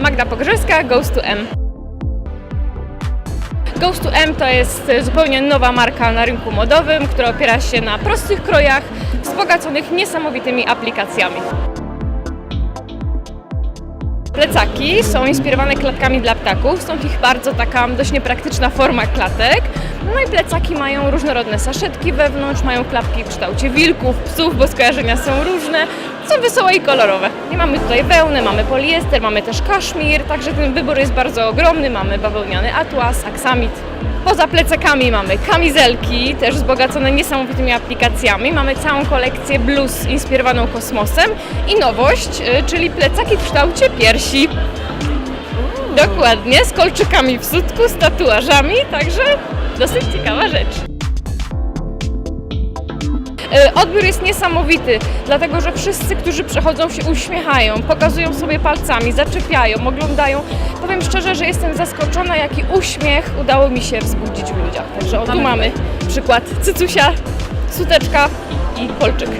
Magda Pogrzelska, Goes to M. Goes to M to jest zupełnie nowa marka na rynku modowym, która opiera się na prostych krojach, wzbogaconych niesamowitymi aplikacjami. Plecaki są inspirowane klatkami dla ptaków, stąd ich bardzo taka dość niepraktyczna forma klatek. No i plecaki mają różnorodne saszetki wewnątrz, mają klapki w kształcie wilków, psów, bo skojarzenia są różne. Są wesołe i kolorowe. I mamy tutaj wełnę, mamy poliester, mamy też kaszmir, także ten wybór jest bardzo ogromny. Mamy bawełniany atlas, aksamit. Poza plecakami mamy kamizelki, też wzbogacone niesamowitymi aplikacjami. Mamy całą kolekcję bluz inspirowaną kosmosem i nowość, y, czyli plecaki w kształcie piersi. Dokładnie, z kolczykami w sutku, z tatuażami, także dosyć ciekawa rzecz. Y, Odbiór jest niesamowity, dlatego że wszyscy, którzy przechodzą się uśmiechają, pokazują sobie palcami, zaczepiają, oglądają. Powiem szczerze, że jestem zaskoczona, jaki uśmiech udało mi się wzbudzić w ludziach. Także o, tu mamy przykład cycusia, suteczka i kolczyk.